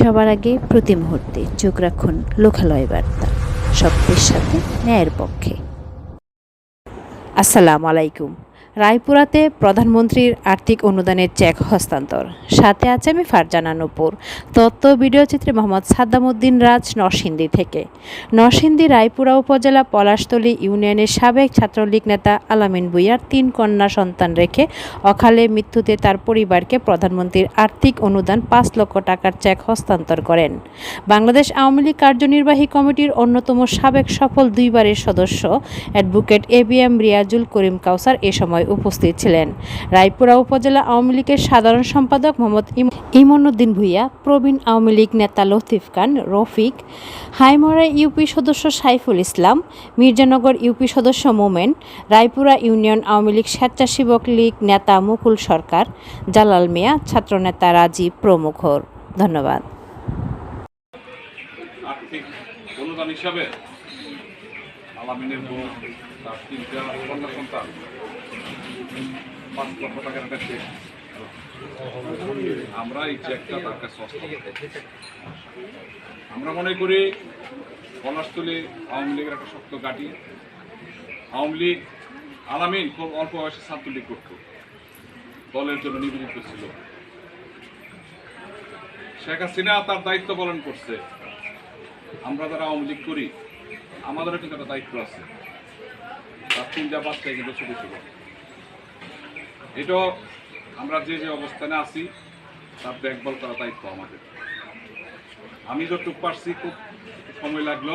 সবার আগে প্রতি মুহূর্তে চোখ রাখুন লোকালয় বার্তা। সত্যের সাথে ন্যায়ের পক্ষে। আসসালামু আলাইকুম। রায়পুরাতে প্রধানমন্ত্রীর আর্থিক অনুদানের চেক হস্তান্তর। সাথে আছে আমি ফারজানা নূপুর। তথ্য ভিডিও চিত্রে মোহাম্মদ সাদ্দামুদ্দিন রাজ নরসিংদী থেকে। নরসিংদী রায়পুরা উপজেলা পলাশতলী ইউনিয়নের সাবেক ছাত্রলীগ নেতা আলামিন ভুইয়ার তিন কন্যা সন্তান রেখে অকালে মৃত্যুতে তার পরিবারকে প্রধানমন্ত্রীর আর্থিক অনুদান পাঁচ লক্ষ টাকার চেক হস্তান্তর করেন। বাংলাদেশ আওয়ামী লীগ কার্যনির্বাহী কমিটির অন্যতম সাবেক সফল দুইবারের সদস্য advocate A B M Riazul Karim Kausar এ সময় উপস্থিত ছিলেন। রায়পুরা উপজেলা আওয়ামী লীগের সাধারণ সম্পাদক মোহাম্মদ ইম- ইমনউদ্দিন ভুইয়া, প্রবীণ আওয়ামী লীগ নেতা লতিফ খান, রফিক হাইমরা ইউপি সদস্য সাইফুল ইসলাম, মির্জানগর ইউপি সদস্য মোমেন, রায়পুরা ইউনিয়ন আওয়ামী লীগ স্বেচ্ছাসেবক লীগ নেতা মুকুল সরকার, জালাল মিয়া, ছাত্রনেতা রাজীব প্রমুখ ধন্যবাদ। হিসাবে আলামিনের বউ তার তিনটা সন্তান। পাঁচ লক্ষ টাকার একটা চেক আমরা এই চেকটা তার কাছে আমরা মনে করি পলাশতলী আওয়ামী লীগের একটা শক্ত গাটি আওয়ামী লীগ আলামিন খুব অল্প বয়সে ছাত্রলীগ করত দলের জন্য নিবেদিত ছিল। শেখ হাসিনা তার দায়িত্ব পালন করছে। আমরা যারা আওয়ামী লীগ করি, আমাদেরও কিন্তু একটা দায়িত্ব আছে। তার তিনটা বাচ্চাই কিন্তু ছোট ছিল এটা আমরা যে যে অবস্থানে আছি, তার দেখভাল করা দায়িত্ব আমাদের। আমি যতটুকু পারছি, খুব সময় লাগল।